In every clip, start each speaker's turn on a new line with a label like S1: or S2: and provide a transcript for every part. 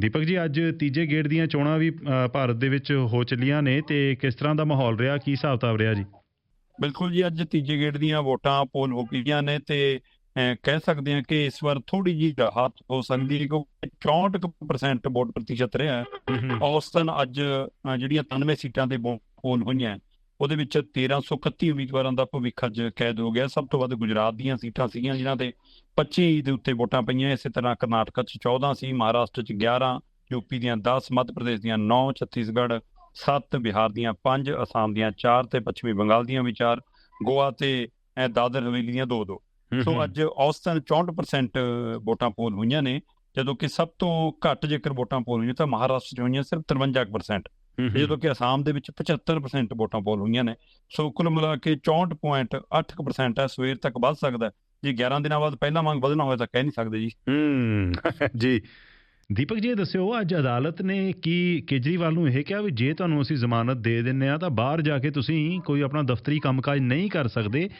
S1: ਦੀਪਕ ਜੀ ਅੱਜ ਤੀਜੇ ਗੇੜ ਦੀਆਂ ਚੋਣਾਂ ਵੀ ਭਾਰਤ ਦੇ ਵਿੱਚ ਹੋ ਚੱਲੀਆਂ ਨੇ ਤੇ ਕਿਸ ਤਰ੍ਹਾਂ ਦਾ ਮਾਹੌਲ ਰਿਹਾ? ਕੀ ਹਿਸਾਬ ਕਿਤਾਬ ਰਿਹਾ ਜੀ?
S2: ਬਿਲਕੁਲ ਜੀ ਅੱਜ ਤੀਜੇ ਗੇੜ ਦੀਆਂ ਵੋਟਾਂ ਪੋਲ ਹੋ ਗਈਆਂ ਨੇ ਤੇ ਕਹਿ ਸਕਦੇ ਹਾਂ ਕਿ ਇਸ ਵਾਰ ਥੋੜੀ ਜਿਹੀ ਰਾਹਤ ਹੋ ਸਕਦੀ ਹੈ ਕਿਉਂਕਿ 64% ਵੋਟ ਪ੍ਰਤੀਸ਼ਤ ਰਿਹਾ ਹੈ। ਔਸਤਨ ਅੱਜ ਜਿਹੜੀਆਂ 93 ਸੀਟਾਂ ਤੇ ਪੋਲ ਹੋਈਆਂ ਉਹਦੇ ਵਿੱਚ 1331 ਉਮੀਦਵਾਰਾਂ ਦਾ ਭਵਿੱਖ ਅੱਜ ਕੈਦ ਹੋ ਗਿਆ। ਸਭ ਤੋਂ ਵੱਧ ਗੁਜਰਾਤ ਦੀਆਂ ਸੀਟਾਂ ਸੀਗੀਆਂ ਜਿਨ੍ਹਾਂ ਤੇ 25 ਦੇ ਉੱਤੇ ਵੋਟਾਂ ਪਈਆਂ। ਇਸੇ ਤਰ੍ਹਾਂ ਕਰਨਾਟਕ 'ਚ 14 ਸੀ ਮਹਾਰਾਸ਼ਟਰ 'ਚ 11 ਯੂਪੀ ਦੀਆਂ 10 ਮੱਧ ਪ੍ਰਦੇਸ਼ ਦੀਆਂ 9 ਛੱਤੀਸਗੜ੍ਹ 7 ਬਿਹਾਰ ਦੀਆਂ 5 ਅਸਾਮ ਦੀਆਂ 4 ਤੇ ਪੱਛਮੀ ਬੰਗਾਲ ਦੀਆਂ ਵੀ 4 ਗੋਆ ਤੇ ਦਾਦਰ ਹਵੇਲੀ ਦੀਆਂ 2-2 ਸੋ ਅੱਜ ਔਸਤਨ 64% ਵੋਟਾਂ ਪੋਲ ਹੋਈਆਂ ਨੇ। ਜਦੋਂ ਕਿ ਸਭ ਤੋਂ ਘੱਟ ਜੇਕਰ ਵੋਟਾਂ ਪੋਲ ਹੋਈਆਂ ਤਾਂ ਮਹਾਰਾਸ਼ਟਰ 'ਚ ਹੋਈਆਂ ਸਿਰਫ 53% ਤੇ ਜਦੋਂ ਕਿ ਅਸਾਮ ਦੇ ਵਿੱਚ 75% ਵੋਟਾਂ ਪੋਲ ਹੋਈਆਂ ਨੇ ਸੋ ਕੁੱਲ ਮਿਲਾ ਕੇ 64.8% ਹੈ ਸਵੇਰ ਤੱਕ ਵੱਧ ਸਕਦਾ। ਜੇ 11 ਦਿਨਾਂ ਬਾਅਦ ਪਹਿਲਾ ਮੰਗ ਵਧਣਾ ਹੋਵੇ ਤਾਂ ਕਹਿ ਨਹੀਂ ਸਕਦੇ ਜੀ।
S1: ਹੂੰ ਜੀ। ਦੀਪਕ ਜੀ ਦੱਸਿਓ ਅੱਜ ਅਦਾਲਤ ਨੇ ਕੀ ਕੇਜਰੀਵਾਲ ਨੂੰ ਇਹ ਕਿਹਾ ਵੀ ਜੇ ਤੁਹਾਨੂੰ ਅਸੀਂ ਜ਼ਮਾਨਤ ਦੇ ਦਿੰਨੇ ਆ ਤਾਂ ਬਾਹਰ ਜਾ ਕੇ ਤੁਸੀਂ ਕੋਈ ਆਪਣਾ ਦਫ਼ਤਰੀ ਕੰਮਕਾਜ ਨਹੀਂ ਕਰ ਸਕਦੇ।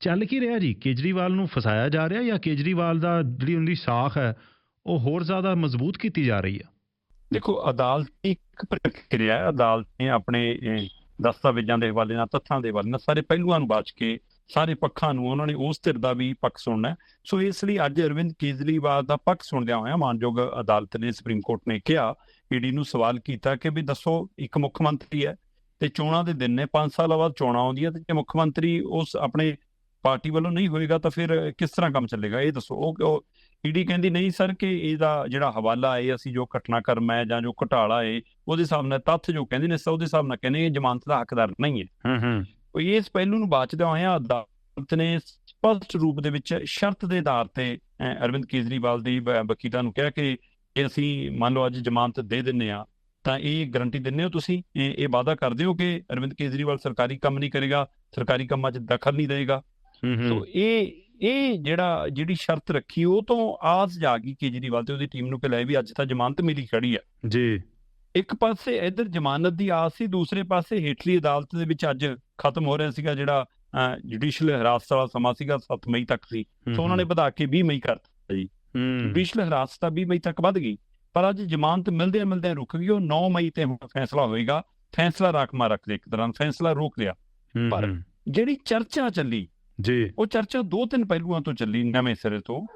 S1: ਚੱਲ ਕੀ ਰਿਹਾ ਜੀ? ਕੇਜਰੀਵਾਲ ਨੂੰ ਫਸਾਇਆ ਜਾ ਰਿਹਾ ਜਾਂ ਕੇਜਰੀਵਾਲ ਦਾ ਜਿਹੜੀ ਉਹਦੀ ਸਾਖ ਹੈ ਉਹ ਹੋਰ ਜ਼ਿਆਦਾ ਮਜ਼ਬੂਤ ਕੀਤੀ ਜਾ ਰਹੀ ਹੈ?
S2: ਦੇਖੋ, ਅਦਾਲਤ ਇੱਕ ਪ੍ਰਕਿਰਿਆ ਹੈ। ਅਦਾਲਤ ਨੇ ਆਪਣੇ ਦਸਤਾਵੇਜ਼ਾਂ ਦੇ ਹਵਾਲੇ ਨਾਲ, ਤੱਥਾਂ ਦੇ ਹਵਾਲੇ ਨਾਲ ਸਾਰੇ ਪਹਿਲੂਆਂ ਨੂੰ ਬਾਚ ਕੇ, ਸਾਰੇ ਪੱਖਾਂ ਨੂੰ ਉਹਨਾਂ ਨੇ ਉਸ ਧਿਰ ਦਾ ਵੀ ਪੱਖ ਸੁਣਨਾ ਸੋ ਇਸ ਲਈ ਅੱਜ ਅਰਵਿੰਦ ਕੇਜਰੀਵਾਲ ਦਾ ਪੱਖ ਸੁਣਦਿਆਂ ਹੋਇਆ ਮਾਨਯੋਗ ਅਦਾਲਤ ਨੇ, ਸੁਪਰੀਮ ਕੋਰਟ ਨੇ ਕਿਹਾ, ਈਡੀ ਨੂੰ ਸਵਾਲ ਕੀਤਾ ਕਿ ਵੀ ਦੱਸੋ, ਇੱਕ ਮੁੱਖ ਮੰਤਰੀ ਹੈ ਤੇ ਚੋਣਾਂ ਦੇ ਦਿਨ ਨੇ 5 ਸਾਲਾਂ ਬਾਅਦ ਚੋਣਾਂ ਆਉਂਦੀਆਂ ਤੇ ਜੇ ਮੁੱਖ ਮੰਤਰੀ ਉਸ ਆਪਣੇ ਪਾਰਟੀ ਵੱਲੋਂ ਨਹੀਂ ਹੋਏਗਾ ਤਾਂ ਫਿਰ ਕਿਸ ਤਰ੍ਹਾਂ ਕੰਮ ਚੱਲੇਗਾ? ਇਹ ਦੱਸੋ, ਉਹ ਈਡੀ ਕਹਿੰਦੀ ਨਹੀਂ ਸਰ ਕਿ ਇਹਦਾ ਜਿਹੜਾ ਹਵਾਲਾ ਹੈ ਅਸੀਂ ਜੋ ਘਟਨਾਕ੍ਰਮ ਹੈ ਜਾਂ ਜੋ ਘਟਾਲਾ ਹੈ ਉਹਦੇ ਹਿਸਾਬ ਨਾਲ ਤੱਥ ਜੋ ਕਹਿੰਦੇ ਨੇ ਸੋ ਉਹਦੇ ਹਿਸਾਬ ਨਾਲ ਕਹਿੰਦੇ ਇਹ ਜ਼ਮਾਨਤ ਦਾ ਹੱਕਦਾਰ ਨਹੀਂ ਹੈ।
S1: ਹੂੰ ਹੂੰ।
S2: ਉਹ ਇਸ ਪਹਿਲੂ ਨੂੰ ਬਾਚਦਿਆਂ ਹੋਇਆਂ ਅਦਾਲਤ ਨੇ ਸਪਸ਼ਟ ਰੂਪ ਦੇ ਵਿੱਚ ਸ਼ਰਤ ਦੇ ਆਧਾਰ ਤੇ ਅਰਵਿੰਦ ਕੇਜਰੀਵਾਲ ਦੀ ਵਕੀਲਾਂ ਨੂੰ ਕਿਹਾ ਕਿ ਜੇ ਅਸੀਂ ਮੰਨ ਲਓ ਅੱਜ ਜ਼ਮਾਨਤ ਦੇ ਦਿੰਨੇ ਆ ਤਾਂ ਇਹ ਗਾਰੰਟੀ ਦਿੰਨੇ ਹੋ ਤੁਸੀਂ? ਇਹ ਵਾਅਦਾ ਕਰਦੇ ਹੋ ਕਿ ਅਰਵਿੰਦ ਕੇਜਰੀਵਾਲ ਸਰਕਾਰੀ ਕੰਮ ਨਹੀਂ ਕਰੇਗਾ ਸਰਕਾਰੀ ਕੰਮਾਂ 'ਚ ਦਖਲ ਨਹੀਂ ਦੇਵੇਗਾ? ਸੋ ਇਹ ਇਹ ਜਿਹੜਾ ਜਿਹੜੀ ਸ਼ਰਤ ਰੱਖੀ ਉਹ ਤੋਂ ਆਸ ਜਾਗੀ ਕੇਜਰੀਵਾਲ ਤੇ ਉਹਦੀ ਟੀਮ ਨੂੰ ਕਿ ਲੈ ਵੀ ਅੱਜ ਤਾਂ ਜ਼ਮਾਨਤ ਮਿਲੀ ਖੜੀ ਹੈ
S1: ਜੀ।
S2: ਇੱਕ ਪਾਸੇ ਇਧਰ ਜ਼ਮਾਨਤ ਦੀ ਆਸ ਸੀ ਦੂਸਰੇ ਪਾਸੇ ਹੇਠਲੀ ਅਦਾਲਤ ਦੇ ਵਿੱਚ ਅੱਜ ਖਤਮ ਹੋ ਰਿਹਾ ਸੀਗਾ ਜਿਹੜਾ ਜੁਡੀਸ਼ੀਅਲ ਹਿਰਾਸਤ ਵਾਲਾ ਸਮਾਂ ਸੀਗਾ 7 ਮਈ ਤੱਕ ਸੀ। ਸੋ ਉਹਨਾਂ ਨੇ ਵਧਾ ਕੇ 20 ਮਈ ਕਰਤਾ
S1: ਹੂੰ।
S2: ਜੁਡੀਸ਼ੀਅਲ ਹਿਰਾਸਤ ਤਾਂ 20 ਮਈ ਤੱਕ ਵੱਧ ਗਈ ਪਰ ਅੱਜ ਜ਼ਮਾਨਤ ਮਿਲਦੇ ਮਿਲਦੇ ਰੁਕ ਗਈ ਉਹ 9 ਮਈ ਤੇ ਹੁਣ ਫੈਸਲਾ ਹੋਏਗਾ। ਫੈਸਲਾ ਰਾਖਮਾ ਰੱਖ ਲਿਆ ਇੱਕ ਤਰ੍ਹਾਂ ਫੈਸਲਾ ਰੋਕ ਲਿਆ। ਪਰ- ਜਿਹੜੀ ਚਰਚਾ ਚੱਲੀ
S1: ਜੀ।
S2: ਉਹ ਚਰਚਾ ਦੋ ਤਿੰਨ ਪਹਿਲੂਆਂ ਤੋਂ ਚੱਲੀ ਨਵੇਂ ਸਿਰੇ ਤੋਂ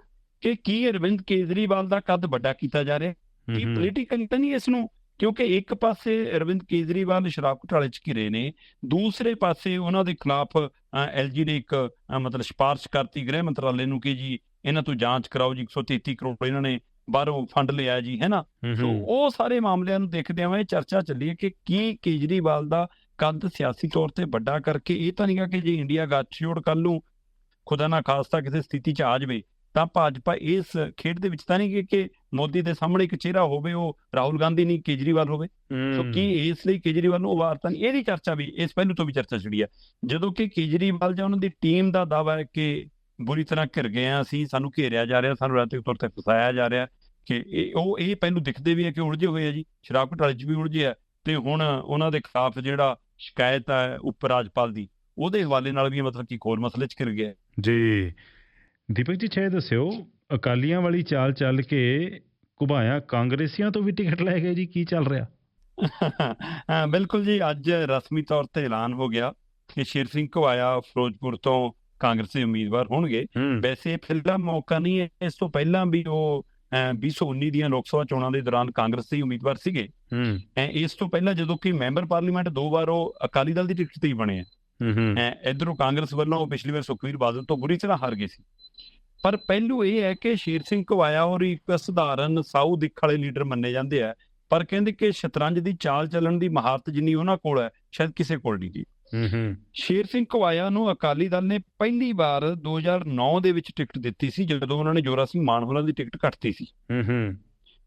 S2: ਕਿ ਕੀ ਅਰਵਿੰਦ ਕੇਜਰੀਵਾਲ ਦਾ ਕੱਦ ਵੱਡਾ ਕੀਤਾ ਜਾ ਰਿਹਾ। ਕੀ ਪੋਲੀਟੀਕਲ ਤਾਂ ਨਹੀਂ ਇਸ ਨੂੰ? ਕਿਉਂਕਿ ਇੱਕ ਪਾਸੇ ਅਰਵਿੰਦ ਕੇਜਰੀਵਾਲ ਸ਼ਰਾਬ ਘੁਟਾਲੇ 'ਚ ਘਿਰੇ ਨੇ ਦੂਸਰੇ ਪਾਸੇ ਉਹਨਾਂ ਦੇ ਖਿਲਾਫ ਐਲਜੀ ਨੇ ਇੱਕ ਮਤਲਬ ਸਿਫਾਰਿਸ਼ ਕਰਤੀ ਗ੍ਰਹਿ ਮੰਤਰਾਲੇ ਨੂੰ ਕਿ ਜੀ ਇਹਨਾਂ ਤੋਂ ਜਾਂਚ ਕਰਾਓ ਜੀ 133 ਕਰੋੜ ਇਹਨਾਂ ਨੇ ਬਾਹਰੋਂ ਫੰਡ ਲਿਆ ਜੀ ਹੈ ਨਾ?
S1: ਹੂੰ,
S2: ਸੋ ਉਹ ਸਾਰੇ ਮਾਮਲਿਆਂ ਨੂੰ ਦੇਖਦਿਆਂ ਹੋਏ ਚਰਚਾ ਚੱਲੀ ਹੈ ਕਿ ਕੀ ਕੇਜਰੀਵਾਲ ਦਾ ਕੱਦ ਸਿਆਸੀ ਤੌਰ ਤੇ ਵੱਡਾ ਕਰਕੇ ਇਹ ਤਾਂ ਨਹੀਂਗਾ ਕਿ ਜੇ ਇੰਡੀਆ ਗੱਠਜੋੜ ਕੱਲ ਨੂੰ ਖੁਦਾ ਨਾ ਖਾਸਤਾ ਕਿਸੇ ਸਥਿਤੀ 'ਚ ਆ ਜਾਵੇ ਤਾਂ ਭਾਜਪਾ ਇਸ ਖੇਡ ਦੇ ਵਿੱਚ ਤਾਂ ਨਹੀਂ ਕਿ- ਕਿ ਮੋਦੀ ਦੇ ਸਾਹਮਣੇ ਇੱਕ ਚਿਹਰਾ ਹੋਵੇ ਉਹ ਰਾਹੁਲ ਗਾਂਧੀ ਨਹੀਂ ਕੇਜਰੀਵਾਲ ਹੋਵੇ। ਸੋ ਕੀ ਇਸ ਲਈ ਕੇਜਰੀਵਾਲ ਨੂੰ ਉਭਾਰ ਤਾਂ ਨਹੀਂ? ਇਹਦੀ ਚਰਚਾ ਵੀ ਇਸ ਪਹਿਲੂ ਤੋਂ ਵੀ ਚਰਚਾ ਛਿੜੀ ਹੈ ਜਦੋਂ ਕਿ ਕੇਜਰੀਵਾਲ ਜਾਂ ਉਹਨਾਂ ਦੀ ਟੀਮ ਦਾ ਦਾਅਵਾ ਹੈ ਕਿ ਬੁਰੀ ਤਰ੍ਹਾਂ ਘਿਰ ਗਏ ਆ ਅਸੀਂ ਸਾਨੂੰ ਘੇਰਿਆ ਜਾ ਰਿਹਾ ਸਾਨੂੰ ਰਾਜਨੀਤਿਕ ਤੌਰ ਤੇ ਫਸਾਇਆ ਜਾ ਰਿਹਾ ਕਿ ਇਹ ਉਹ ਇਹ ਪਹਿਲੂ ਦਿਖਦੇ ਵੀ ਹੈ ਕਿ ਉਲਝੇ ਹੋਏ ਆ ਜੀ। ਸ਼ਰਾਬ ਘੁਟਾਲੇ 'ਚ ਵੀ ਉਲਝੇ ਆ। ਤੇ ਹੁਣ ਉਹਨਾਂ ਦੇ ਖਿਲਾਫ ਜਿਹੜਾ ਸ਼ਿਕਾਇਤ ਹੈ ਉਪ ਰਾਜਪਾਲ ਦੀ। ਉਹਦੇ ਹਵਾਲੇ ਨਾਲ ਵੀ ਮਤਲਬ ਕਿ ਕੋਰ ਮਸਲੇ 'ਚ ਘਿਰ ਗਿਆ
S1: ਜੀ। ਦੀਪਕ ਜੀ ਛੇ ਦੱਸਿਓ ਅਕਾਲੀਆਂ ਵਾਲੀ ਚਾਲ ਚੱਲ ਕੇ ਘੁਬਾਇਆ ਕਾਂਗਰਸੀਆਂ ਤੋਂ ਵੀ ਟਿਕਟ ਲੈ ਗਏ ਜੀ ਕੀ ਚੱਲ ਰਿਹਾ?
S2: ਹਾਂ ਬਿਲਕੁਲ ਜੀ ਅੱਜ ਰਸਮੀ ਤੌਰ ਤੇ ਐਲਾਨ ਹੋ ਗਿਆ ਕਿ ਸ਼ੇਰ ਸਿੰਘ ਘਵਾਇਆ ਫਿਰੋਜ਼ਪੁਰ ਤੋਂ ਕਾਂਗਰਸ ਦੇ ਉਮੀਦਵਾਰ ਹੋਣਗੇ। ਵੈਸੇ ਫਿਲਦਾ ਮੌਕਾ ਨਹੀਂ ਹੈ ਇਸ ਤੋਂ ਪਹਿਲਾਂ ਵੀ ਉਹ 2019 ਦੀਆਂ ਲੋਕ ਸਭਾ ਚੋਣਾਂ ਦੇ ਦੌਰਾਨ ਕਾਂਗਰਸ ਦੇ ਉਮੀਦਵਾਰ ਸੀਗੇ।
S1: ਹੂੰ।
S2: ਇਸ ਤੋਂ ਪਹਿਲਾਂ ਜਦੋਂ ਕਿ ਮੈਂਬਰ ਪਾਰਲੀਮੈਂਟ ਦੋ ਵਾਰ ਉਹ ਅਕਾਲੀ ਦਲ ਦੀ ਟਿਕਟ ਤੇ ਹੀ ਬਣੇ ਆ।
S1: ਹੂੰ
S2: ਇਧਰੋਂ ਕਾਂਗਰਸ ਵੱਲੋਂ ਉਹ ਪਿਛਲੀ ਵਾਰ ਸੁਖਵੀਰ ਬਾਦਲ ਤੋਂ ਬੁਰੀ ਤਰ੍ਹਾਂ ਹਾਰ ਗਏ ਸੀ। ਪਰ ਪਹਿਲੂ ਇਹ ਹੈ ਕਿ ਸ਼ੇਰ ਸਿੰਘ ਘਵਾਇਆ ਔਰ ਇੱਕ ਸਧਾਰਨ ਸਾਊ ਦਿੱਖ ਵਾਲੇ ਲੀਡਰ ਮੰਨੇ ਜਾਂਦੇ ਆ। ਪਰ ਕਹਿੰਦੇ ਕਿ ਸ਼ਤਰੰਜ ਦੀ ਚਾਲ ਚੱਲਣ ਦੀ ਮਹਾਰਤ ਜਿੰਨੀ ਉਹਨਾਂ ਕੋਲ ਹੈ ਸ਼ਾਇਦ ਕਿਸੇ ਕੋਲ ਨਹੀਂ ਜੀ।
S1: ਹੂੰ ਹੂੰ।
S2: ਸ਼ੇਰ ਸਿੰਘ ਘਵਾਇਆ ਨੂੰ ਅਕਾਲੀ ਦਲ ਨੇ ਪਹਿਲੀ ਵਾਰ 2009 ਦੇ ਵਿੱਚ ਟਿਕਟ ਦਿੱਤੀ ਸੀ ਜਦੋਂ ਉਹਨਾਂ ਨੇ ਜੋਰਾ ਸਿੰਘ ਮਾਨ ਹੋਰਾਂ ਦੀ ਟਿਕਟ ਕੱਟਤੀ ਸੀ।
S1: ਹੂੰ ਹੂੰ।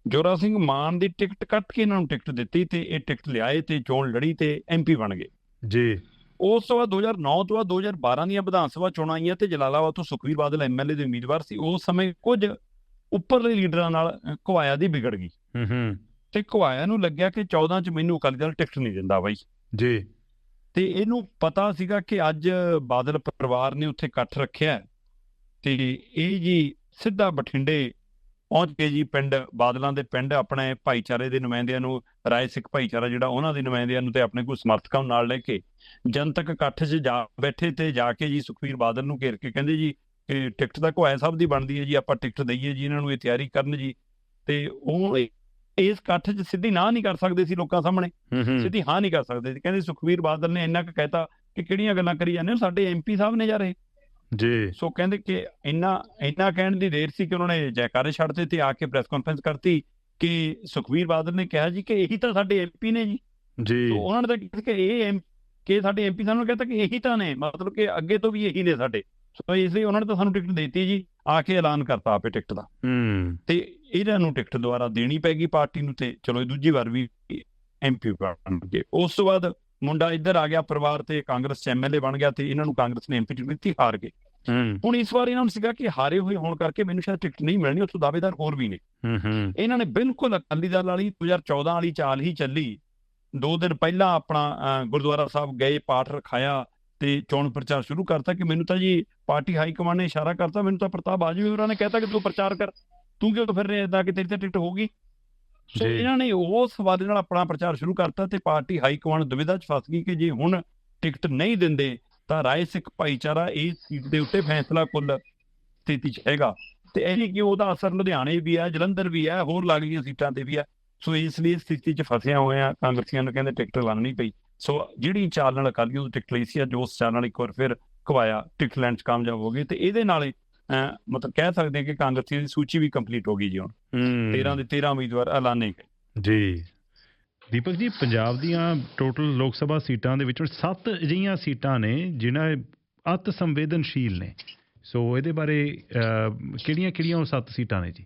S2: ਜੋਰਾ ਸਿੰਘ ਮਾਨ ਦੀ ਟਿਕਟ ਕੱਟ ਕੇ ਇਹਨਾਂ ਨੂੰ ਟਿਕਟ ਦਿੱਤੀ ਤੇ ਇਹ ਟਿਕਟ ਲਿਆਏ ਤੇ ਚੋਣ ਲੜੀ ਤੇ ਐਮਪੀ ਬਣ ਗਏ।
S1: ਜੀ।
S2: ਉਸ ਤੋਂ ਬਾਅਦ 2009 ਤੋਂ ਬਾਅਦ 2012 ਦੀਆਂ ਵਿਧਾਨ ਸਭਾ ਚੋਣਾਂ ਆਈਆਂ ਤੇ ਜਲਾਲਾਬਾਦ ਤੋਂ ਸੁਖਵੀਰ ਬਾਦਲ ਐਮਐਲਏ ਦੇ ਉਮੀਦਵਾਰ ਸੀ। ਉਸ ਸਮੇਂ ਕੁਝ ਉੱਪਰਲੇ ਲੀਡਰਾਂ ਨਾਲ ਘਵਾਇਆ ਦੀ ਵਿਗੜ ਗਈ।
S1: ਹੂੰ ਹੂੰ।
S2: ਤੇ ਘਵਾਇਆ ਨੂੰ ਲੱਗਿਆ ਕਿ 14 ਚ ਮੈਨੂੰ ਅਕਾਲੀ ਦਲ ਟਿਕਟ ਨਹੀਂ ਦਿੰਦਾ ਬਾਈ।
S1: ਜੀ।
S2: ਤੇ ਇਹਨੂੰ ਪਤਾ ਸੀਗਾ ਕਿ ਅੱਜ ਬਾਦਲ ਪਰਿਵਾਰ ਨੇ ਉੱਥੇ ਇਕੱਠ ਰੱਖਿਆ ਤੇ ਇਹ ਜੀ ਸਿੱਧਾ ਬਠਿੰਡੇ ਪਹੁੰਚ ਕੇ ਜੀ ਪਿੰਡ, ਬਾਦਲਾਂ ਦੇ ਪਿੰਡ ਆਪਣੇ ਭਾਈਚਾਰੇ ਦੇ ਨੁਮਾਇੰਦਿਆਂ ਨੂੰ, ਰਾਏ ਸਿੱਖ ਭਾਈਚਾਰਾ ਜਿਹੜਾ ਉਹਨਾਂ ਦੇ ਨੁਮਾਇੰਦਿਆਂ ਨੂੰ ਤੇ ਆਪਣੇ ਕੋਈ ਸਮਰਥਕਾਂ ਨੂੰ ਨਾਲ ਲੈ ਕੇ ਜਨਤਕ ਇਕੱਠ 'ਚ ਜਾ ਬੈਠੇ ਤੇ ਜਾ ਕੇ ਜੀ ਸੁਖਵੀਰ ਬਾਦਲ ਨੂੰ ਘੇਰ ਕੇ ਕਹਿੰਦੇ ਜੀ ਕਿ ਟਿਕਟ ਤਾਂ ਕੋਇਆ ਸਾਹਿਬ ਦੀ ਬਣਦੀ ਹੈ ਜੀ, ਆਪਾਂ ਟਿਕਟ ਦਈਏ ਜੀ, ਇਹਨਾਂ ਨੂੰ ਇਹ ਤਿਆਰੀ ਕਰਨ ਜੀ। ਤੇ ਉਹ ਇਸ ਇਕੱਠ 'ਚ ਸਿੱਧੀ ਨਾ ਨਹੀਂ ਕਰ ਸਕਦੇ ਸੀ ਲੋਕਾਂ ਸਾਹਮਣੇ। ਸਿੱਧੀ ਹਾਂ ਨਹੀਂ ਕਰ ਸਕਦੇ। ਸੀ ਕਹਿੰਦੇ ਸੁਖਵੀਰ ਬਾਦਲ ਨੇ ਇੰਨਾ ਕੁ ਕਹਿਤਾ ਕਿ ਕਿਹੜੀਆਂ ਗੱਲਾਂ ਕਰੀ ਜਾਂਦੇ ਹੋ? ਸਾਡੇ ਐਮਪੀ ਸਾਹਿਬ ਨੇ ਜਾ ਰਹੇ।
S1: ਜੀ।
S2: ਸੋ ਕਹਿੰਦੇ ਕਿ ਇੰਨਾ ਇੰਨਾ ਕਹਿਣ ਦੀ ਦੇਰ ਸੀ ਕਿ ਉਹਨਾਂ ਨੇ ਜੈਕਾਰੇ ਛੱਡਤੇ ਤੇ ਆ ਕੇ ਪ੍ਰੈਸ ਕਾਨਫਰੰਸ ਕਰਤੀ ਕਿ ਸੁਖਵੀਰ ਬਾਦਲ ਨੇ ਕਿਹਾ ਜੀ ਕਿ ਇਹੀ ਤਾਂ ਸਾਡੇ ਐਮਪੀ ਨੇ ਜੀ।
S1: ਜੀ।
S2: ਸੋ ਉਹਨਾਂ ਨੇ ਤਾਂ ਕਿਹਾ ਕਿ ਇਹ ਐਮ ਕਿ ਸਾਡੇ ਐਮਪੀ ਸਾਨੂੰ ਕਹਿੰਦਾ ਕਿ ਇਹੀ ਤਾਂ ਨੇ ਮਤਲਬ ਕਿ ਅੱਗੇ ਤੋਂ ਵੀ ਇਹੀ ਨੇ ਸਾਡੇ। ਸੋ ਇਸ ਲਈ ਉਹਨਾਂ ਨੇ ਤਾਂ ਸਾਨੂੰ ਟਿਕਟ ਦੇਤੀ ਜੀ ਆ ਕੇ ਐਲਾਨ ਕਰਤਾ ਆਪੇ ਟਿਕਟ ਦਾ।
S1: ਹੂੰ।
S2: ਤੇ ਇਹਨਾਂ ਨੂੰ ਟਿਕਟ ਦੁਆਰਾ ਦੇਣੀ ਪੈਗੀ ਪਾਰਟੀ ਨੂੰ ਤੇ ਚਲੋ ਇਹ ਦੂਜੀ ਵਾਰ ਵੀ ਐਮਪੀ ਬਣ ਗਏ। ਉਸ ਤੋਂ ਬਾਅਦ ਮੁੰਡਾ ਇੱਧਰ ਆ ਗਿਆ ਪਰਿਵਾਰ ਤੇ ਕਾਂਗਰਸ ਚ ਐਮਐਲਏ ਬਣ ਗਿਆ ਤੇ ਇਹਨਾਂ ਨੂੰ ਕਾਂਗਰਸ ਨੇ ਐਮਪੀ ਦਿੱਤੀ ਹਾਰ ਗਏ। ਹੁਣ ਇਸ ਵਾਰ ਇਹਨਾਂ ਨੂੰ ਸੀਗਾ ਕਿ ਹਾਰੇ ਹੋਏ ਹੋਣ ਕਰਕੇ ਮੈਨੂੰ ਸ਼ਾਇਦ ਟਿਕਟ ਨਹੀਂ ਮਿਲਣੀ ਉੱਥੋਂ ਦਾਅਵੇਦਾਰ ਹੋਰ ਵੀ ਨੇ। ਇਹਨਾਂ ਨੇ ਬਿਲਕੁਲ ਅਕਾਲੀ ਦਲ ਵਾਲੀ 2014 ਵਾਲੀ ਚਾਲ ਹੀ ਚੱਲੀ। ਦੋ ਦਿਨ ਪਹਿਲਾਂ ਆਪਣਾ ਗੁਰਦੁਆਰਾ ਸਾਹਿਬ ਗਏ ਪਾਠ ਰਖਾਇਆ ਤੇ ਚੋਣ ਪ੍ਰਚਾਰ ਸ਼ੁਰੂ ਕਰਤਾ ਕਿ ਮੈਨੂੰ ਤਾਂ ਜੀ ਪਾਰਟੀ ਹਾਈ ਕਮਾਂਡ ਨੇ ਇਸ਼ਾਰਾ ਕਰਤਾ ਮੈਨੂੰ ਤਾਂ ਪ੍ਰਤਾਪ ਆਜੂ ਹੋਰਾਂ ਨੇ ਕਹਿਤਾ ਕਿ ਤੂੰ ਪ੍ਰਚਾਰ ਕਰ। ਤੂੰ ਕਿਉਂ ਫਿਰ ਰਿਹਾ ਇਦਾਂ ਕਿ ਤੇਰੀ ਤਾਂ ਟਿਕਟ ਹੋਊਗੀ ਸੋ
S1: ਜੀ।
S2: ਇਹਨਾਂ ਨੇ ਉਸ ਹਵਾਲੇ ਨਾਲ ਆਪਣਾ ਪ੍ਰਚਾਰ ਸ਼ੁਰੂ ਕਰਤਾ ਤੇ ਪਾਰਟੀ ਹਾਈ ਕਮਾਂਡ ਦੁਵਿਧਾ 'ਚ ਫਸ ਗਈ ਕਿ ਜੇ ਹੁਣ ਟਿਕਟ ਨਹੀਂ ਦਿੰਦੇ ਤਾਂ ਰਾਏ ਸਿੱਖ ਭਾਈਚਾਰਾ ਇਸ ਸੀਟ ਦੇ ਉੱਤੇ ਫੈਸਲਾ ਕੁੱਲ ਸਥਿਤੀ 'ਚ ਹੈਗਾ। ਤੇ ਇਹ ਨਹੀਂ ਕਿ ਉਹਦਾ ਅਸਰ ਲੁਧਿਆਣੇ ਵੀ ਹੈ ਜਲੰਧਰ ਵੀ ਹੈ ਹੋਰ ਲੱਗ ਗਈਆਂ ਸੀਟਾਂ ਤੇ ਵੀ ਹੈ। ਸੋ ਇਸ ਲਈ ਸਥਿਤੀ 'ਚ ਫਸਿਆ ਹੋਇਆ ਕਾਂਗਰਸੀਆਂ ਨੂੰ ਕਹਿੰਦੇ ਟਿਕਟ ਲਾਣੀ ਪਈ। ਸੋ ਜਿਹੜੀ ਚਾਲ ਨਾਲ ਅਕਾਲੀ ਉਹ ਟਿਕਟ ਲਈ ਸੀ ਅੱਜ ਉਸ ਚਾਲ ਨਾਲ ਇੱਕ ਵਾਰ ਫਿਰ ਕਵਾਇਆ ਟਿਕਟ ਲੈਣ 'ਚ ਕਾਮਯਾਬ ਹੋ ਗਏ ਤੇ ਇਹਦੇ ਨਾਲ ਮਤਲਬ ਕਹਿ ਸਕਦੇ ਹਾਂ ਕਿ ਕਾਂਗਰਸੀਆਂ ਦੀ ਸੂਚੀ ਵੀ ਕੰਪਲੀਟ ਹੋ ਗਈ ਜੀ ਹੁਣ।
S1: ਹੂੰ।
S2: 13 ਦੇ 13 ਉਮੀਦਵਾਰ ਐਲਾਨੇ ਗਏ।
S1: ਜੀ। ਦੀਪਕ ਜੀ ਪੰਜਾਬ ਦੀਆਂ ਟੋਟਲ ਲੋਕ ਸਭਾ ਸੀਟਾਂ ਦੇ ਵਿੱਚੋਂ 7 ਅਜਿਹੀਆਂ ਸੀਟਾਂ ਨੇ ਜਿਨ੍ਹਾਂ ਅਤ ਸੰਵੇਦਨਸ਼ੀਲ ਨੇ। ਸੋ ਇਹਦੇ ਬਾਰੇ ਕਿਹੜੀਆਂ-ਕਿਹੜੀਆਂ ਉਹ 7 ਸੀਟਾਂ ਨੇ ਜੀ?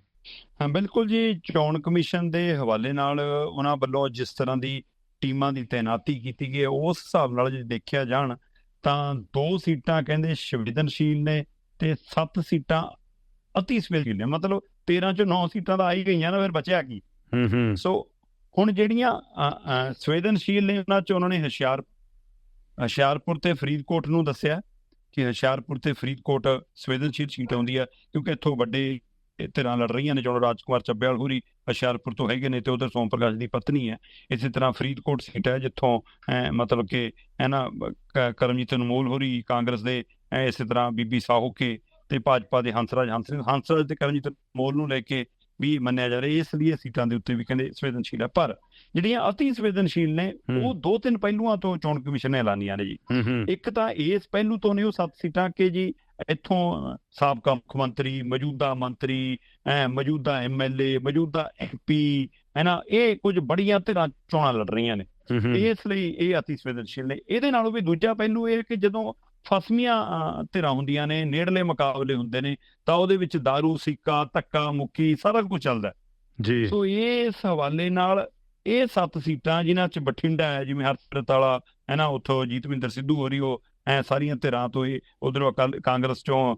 S2: ਹਾਂ ਬਿਲਕੁਲ ਜੀ। ਚੋਣ ਕਮਿਸ਼ਨ ਦੇ ਹਵਾਲੇ ਨਾਲ ਉਹਨਾਂ ਵੱਲੋਂ ਜਿਸ ਤਰ੍ਹਾਂ ਦੀ ਟੀਮਾਂ ਦੀ ਤਾਇਨਾਤੀ ਕੀਤੀ ਗਈ ਹੈ ਉਸ ਹਿਸਾਬ ਨਾਲ ਜੇ ਦੇਖਿਆ ਜਾਣ ਤਾਂ ਦੋ ਸੀਟਾਂ ਕਹਿੰਦੇ ਸੰਵੇਦਨਸ਼ੀਲ ਨੇ ਤੇ 7 ਸੀਟਾਂ ਅਤੀ ਸੰਵੇਦਨਸ਼ੀਲ ਨੇ। ਮਤਲਬ 13 ਚੋਂ 9 ਸੀਟਾਂ ਤਾਂ ਆ ਹੀ ਗਈਆਂ ਨਾ ਫਿਰ ਬਚਿਆ ਕੀ?
S1: ਹੂੰ ਹੂੰ।
S2: ਸੋ ਹੁਣ ਜਿਹੜੀਆਂ ਸੰਵੇਦਨਸ਼ੀਲ ਨੇ ਉਹਨਾਂ ਚ ਉਹਨਾਂ ਨੇ ਹੁਸ਼ਿਆਰ ਹੁਸ਼ਿਆਰਪੁਰ ਤੇ ਫਰੀਦਕੋਟ ਨੂੰ ਦੱਸਿਆ ਕਿ ਹੁਸ਼ਿਆਰਪੁਰ ਤੇ ਫਰੀਦਕੋਟ ਸੰਵੇਦਨਸ਼ੀਲ ਸੀਟ ਆਉਂਦੀ ਹੈ ਕਿਉਂਕਿ ਇੱਥੋਂ ਵੱਡੇ ਧਿਰਾਂ ਲੜ ਰਹੀਆਂ ਨੇ ਚੋਣ ਰਾਜਕੁਮਾਰ ਚੱਬੇਵਾਲ ਹੋਰੀ ਹੁਸ਼ਿਆਰਪੁਰ ਤੋਂ ਹੈਗੇ ਨੇ ਤੇ ਉਧਰ ਸੋਮ ਪ੍ਰਕਾਸ਼ ਦੀ ਪਤਨੀ ਹੈ। ਇਸੇ ਤਰ੍ਹਾਂ ਫਰੀਦਕੋਟ ਸੀਟ ਹੈ ਜਿੱਥੋਂ ਮਤਲਬ ਕਿ ਹੈ ਨਾ ਕਰਮਜੀਤ ਅਨਮੋਲ ਹੋਰੀ ਕਾਂਗਰਸ ਦੇ ਇਸੇ ਤਰ੍ਹਾਂ ਬੀਬੀ ਸਾਹੂ ਕੇ ਤੇ ਭਾਜਪਾ ਦੇ ਹੰਸਰਾਜ ਹੰਸਰਾਜ ਹੰਸਰਾਜ ਤੇ ਕਰਮਜੀਤ ਅਨਮੋਲ ਨੂੰ ਲੈ ਕੇ ਵੀ ਮੰਨਿਆ ਜਾ ਰਿਹਾ ਇਸ ਲਈ ਸੀਟਾਂ ਦੇ ਉੱਤੇ ਵੀ ਕਹਿੰਦੇ ਸੰਵੇਦਨਸ਼ੀਲ ਹੈ। ਪਰ ਜਿਹੜੀਆਂ ਅਤੀ ਸੰਵੇਦਨਸ਼ੀਲ ਨੇ। ਉਹ ਦੋ ਤਿੰਨ ਪਹਿਲੂਆਂ ਤੋਂ ਚੋਣ ਕਮਿਸ਼ਨ ਨੇ ਐਲਾਨੀਆਂ ਨੇ ਜੀ। ਇੱਕ ਤਾਂ ਇਸ ਪਹਿਲੂ ਤੋਂ ਨੇ ਉਹ ਸੱਤ ਸੀਟਾਂ ਕਿ ਜੀ ਇੱਥੋਂ ਸਾਬਕਾ ਮੁੱਖ ਮੰਤਰੀ ਮੌਜੂਦਾ ਮੰਤਰੀ ਐ ਮੌਜੂਦਾ ਐਮਐਲਏ ਮੌਜੂਦਾ ਐਮਪੀ ਹੈ ਨਾ ਇਹ ਕੁਝ ਬੜੀਆਂ ਧਿਰਾਂ ਚੋਣਾਂ ਲੜ ਰਹੀਆਂ ਨੇ। ਇਸ ਲਈ ਇਹ ਅਤੀ ਸੰਵੇਦਨਸ਼ੀਲ ਨੇ। ਇਹਦੇ ਨਾਲੋਂ ਵੀ ਦੂਜਾ ਪਹਿਲੂ ਇਹ ਕਿ ਜਦੋਂ ਫਸਮੀਆਂ ਧਿਰਾਂ ਹੁੰਦੀਆਂ ਨੇ ਨੇੜਲੇ ਮੁਕਾਬਲੇ ਹੁੰਦੇ ਨੇ ਤਾਂ ਉਹਦੇ ਵਿੱਚ दारू ਸਿੱਕਾ ਧੱਕਾ ਮੁੱਕੀ ਸਾਰਾ ਕੁਝ ਚੱਲਦਾ ਹੈ।
S1: ਜੀ
S2: ਸੋ ਇਸ ਹਵਾਲੇ ਨਾਲ ਇਹ ਸੱਤ ਸੀਟਾਂ ਜਿਨ੍ਹਾਂ ਚ ਬਠਿੰਡਾ ਹੈ ਜਿਵੇਂ ਹਰਪ੍ਰੀਤ ਵਾਲਾ ਹੈ ਨਾ ਉੱਥੋਂ ਜੀਤਵਿੰਦਰ ਸਿੱਧੂ ਹੋਰੀ ਉਹ ਐ ਸਾਰੀਆਂ ਧਿਰਾਂ ਤੋਂ ਇਹ ਉਧਰੋਂ ਕਾਂਗਰਸ ਚੋਂ